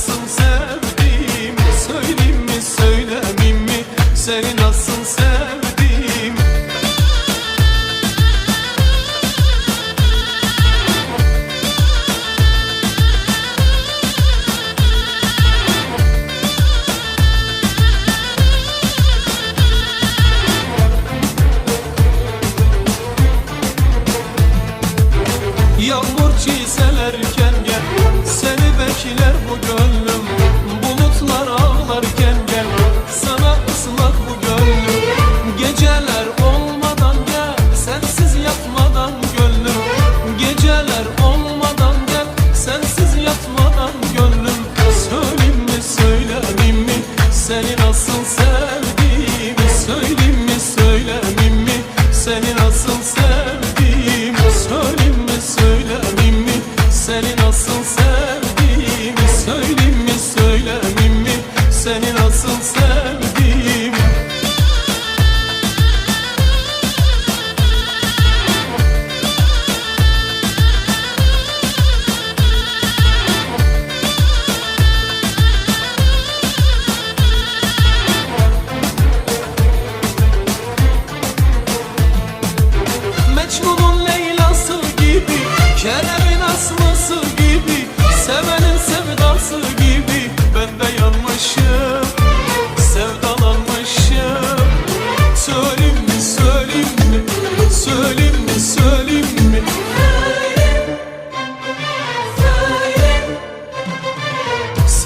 nasıl sevdiğimi Söyleyeyim mi söylemeyeyim mi? Seni nasıl sevdiğim? Yağmur çizelerken Siler bu gönlüm Bulutlar ağlarken gel. Sana ıslak bu gönlüm Geceler olmadan gel. Sensiz yatmadan gönlüm Geceler olmadan gel. Sensiz yatmadan gönlüm Söyleyim mi söylemeyim mi? Seni nasıl sevdiğimi Söyleyim mi söylemeyim mi? Seni nasıl sevdiğimi Söyleyim mi söylemeyim mi? Seni nasıl sevdiğimi Söyle